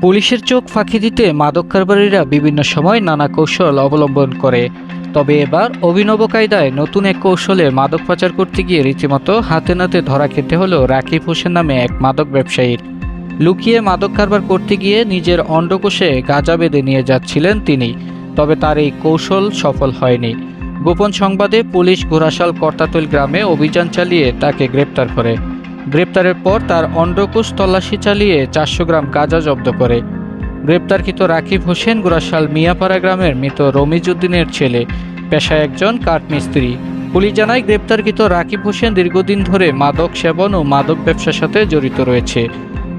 পুলিশের চোখ ফাঁকি দিতে মাদক কারবারিরা বিভিন্ন সময় নানা কৌশল অবলম্বন করে। তবে এবার অভিনব কায়দায় নতুন এক কৌশলে মাদক পাচার করতে গিয়ে রীতিমতো হাতে নাতে ধরা খেতে হলো রাকিব হোসেন নামে এক মাদক ব্যবসায়ীর। লুকিয়ে মাদক কারবার করতে গিয়ে নিজের অন্ডকোষে গাঁজা বেঁধে নিয়ে যাচ্ছিলেন তিনি, তবে তার এই কৌশল সফল হয়নি। গোপন সংবাদে পুলিশ ঘোড়াশাল কর্তাতৈল গ্রামে অভিযান চালিয়ে তাকে গ্রেপ্তার করে। গ্রেপ্তারের পর তার অন্ডকোষ তল্লাশি চালিয়ে চারশো গ্রাম গাঁজা জব্দ করে। গ্রেপ্তারকৃত রাকিব হোসেন গোরাশাল মিয়াপাড়া গ্রামের মৃত রমিজউদ্দিনের ছেলে, পেশায় একজন কাঠমিস্ত্রি। পুলিশ জানায়, গ্রেপ্তারকৃত রাকিব হোসেন দীর্ঘদিন ধরে মাদক সেবন ও মাদক ব্যবসার সাথে জড়িত রয়েছে।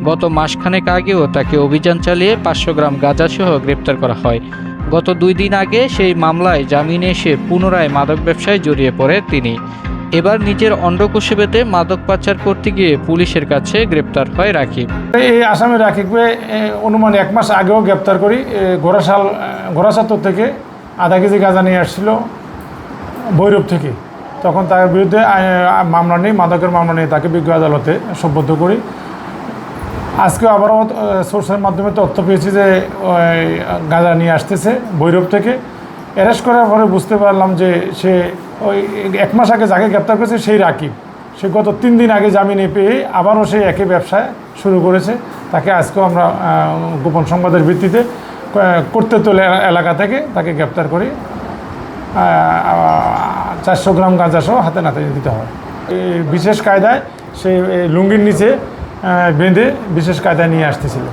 গত মাসখানেক আগেও তাকে অভিযান চালিয়ে পাঁচশো গ্রাম গাঁজাসহ গ্রেপ্তার করা হয়। গত দুই দিন আগে সেই মামলায় জামিনে এসে পুনরায় মাদক ব্যবসায় জড়িয়ে পড়ে তিনি। এবার নিজের অন্ডকোষে বেঁধে মাদক পাচার করতে গিয়ে পুলিশের কাছে গ্রেপ্তার হয় রাকিব। এই আসামি রাকিবকে অনুমান এক মাস আগেও গ্রেপ্তার করি। ঘোড়াশাল ঘোড়াসাত্তর থেকে আধা কেজি গাঁজা নিয়ে আসছিল ভৈরব থেকে। তখন তার বিরুদ্ধে মামলা নেই, মাদকের মামলা নেই, তাকে বিজ্ঞ আদালতে সম্বদ্ধ করি। আজকে আবারও সোর্সের মাধ্যমে তথ্য পেয়েছি যে গাঁজা নিয়ে আসতেছে ভৈরব থেকে। অ্যারেস্ট করার পরে বুঝতে পারলাম যে সে ওই এক মাস আগে যাকে গ্রেপ্তার করেছে সেই রাকিব। সে গত তিন দিন আগে জামিনে পেয়ে আবারও সেই একই ব্যবসায় শুরু করেছে। তাকে আজকেও আমরা গোপন সংবাদের ভিত্তিতে করতে তোলে এলাকা থেকে তাকে গ্রেপ্তার করে চারশো গ্রাম গাঁজাসহ হাতে নাতে দিতে হয়। এই বিশেষ কায়দায় সে লুঙ্গির নিচে বেঁধে বিশেষ কায়দায় নিয়ে আসতেছিল।